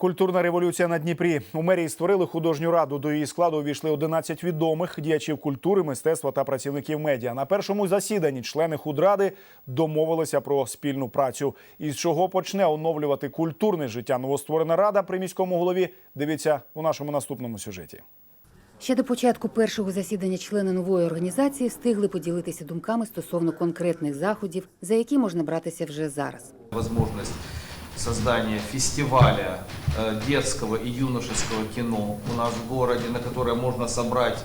Культурна революція на Дніпрі. У мерії створили художню раду. До її складу увійшли 11 відомих діячів культури, мистецтва та працівників медіа. На першому засіданні члени худради домовилися про спільну працю. Із чого почне оновлювати культурне життя новостворена рада при міському голові. Дивіться у нашому наступному сюжеті. Ще до початку першого засідання члени нової організації встигли поділитися думками стосовно конкретних заходів, за які можна братися вже зараз. возможность создания фестиваля э, детского и юношеского кино у нас в городе, на которое можно собрать,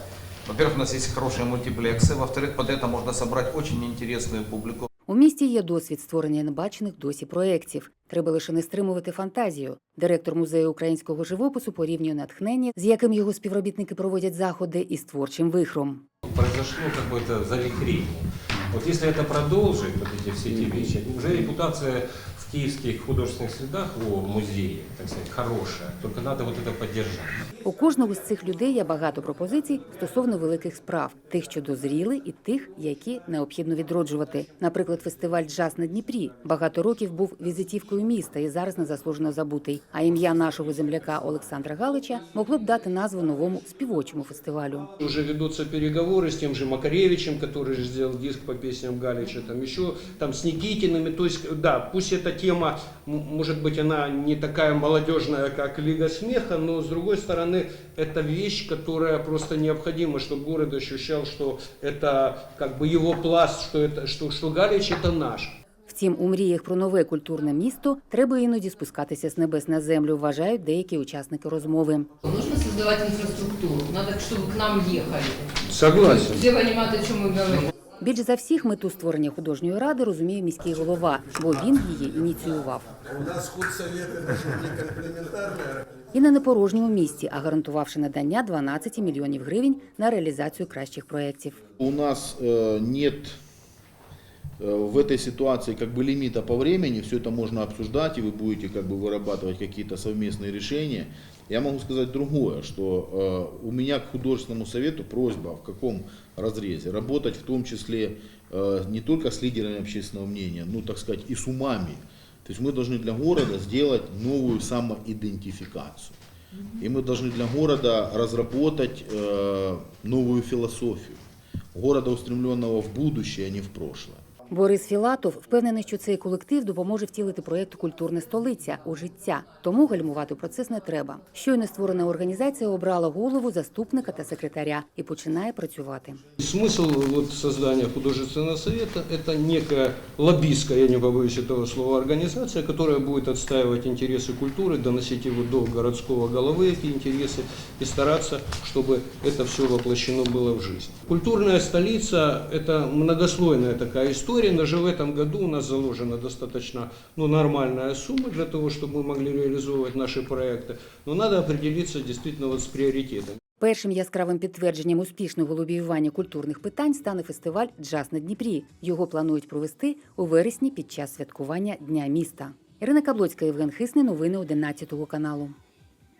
во-первых, у нас есть хорошие мультиплексы, во-вторых, под это можно собрать очень интересную публику. У місті є досвід створення небачених досі проєктів. Треба лише не стримувати фантазію. Директор музею українського живопису порівнює натхнення, з яким його співробітники проводять заходи, із творчим вихром. произошло какое-то завихрение. Вот если это продолжит, вот эти все эти вещи, уже репутация в киевских художественных средах о музее, так сказать, хорошая. Только надо вот это поддержать. У кожного з цих людей є багато пропозицій стосовно великих справ, тих, що дозріли, і тих, які необхідно відроджувати. Наприклад, фестиваль Джаз на Дніпрі багато років був візитівкою міста і зараз незаслужено забутий. А ім'я нашого земляка Олександра Галича могло б дати назву новому співочому фестивалю. Уже ведутся переговоры с тем же Макаревичем, который же сделал диск по песням Галича, там еще там с Никитиными. То есть, да, пусть эта тема, м- может быть, она не такая молодежная, как Лига смеха, но с другой стороны, это вещь, которая просто необходима, чтобы город ощущал, что это как бы его пласт, что, это, что, что Галич это наш. Втім, у мріях про нове культурне місто треба іноді спускатися з небес на землю, вважають деякі учасники розмови. Нужно создавать инфраструктуру. Надо, чтобы к нам ехали. Согласен. Все понимают, о чем мы говорим. Більш за всіх мету створення художньої ради розуміє міський голова, бо він її ініціював. У нас худсовет это же не комплементарная І не на порожньому місці, а гарантувавши надання 12 мільйонів гривень на реалізацію кращих проєктів. У нас э, нет э, в этой ситуации как бы лимита по времени, все это можно обсуждать, и вы будете как бы вырабатывать какие-то совместные решения. Я могу сказать другое, что э, у меня к художественному совету просьба в каком разрезе работать в том числе э, не только с лидерами общественного мнения, ну так сказать и с умами. То есть мы должны для города сделать новую самоидентификацию. И мы должны для города разработать э, новую философию. Города, устремленного в будущее, а не в прошлое. Борис Філатов впевнений, що цей колектив допоможе втілити проєкт Культурна столиця у життя. Тому гальмувати процес не треба. Щойно створена організація обрала голову, заступника та секретаря і починає працювати. Смысл вот создания художественного совета – это некая лоббистская, я не побоюсь этого слова, организация, которая будет отстаивать интересы культуры, доносить его до городского головы, эти интересы, и стараться, чтобы это все воплощено было в жизнь. Культурная столица – это многослойная такая история, но в этом году у нас заложена достаточно ну, нормальная сумма для того, чтобы мы могли реализовывать наши проекты, но надо определиться действительно вот с приоритетами. Першим яскравим підтвердженням успішного лобіювання культурних питань стане фестиваль Джаз на Дніпрі. Його планують провести у вересні під час святкування Дня міста. Ірина Каблоцька, Євген Хисний. Новини 11 каналу.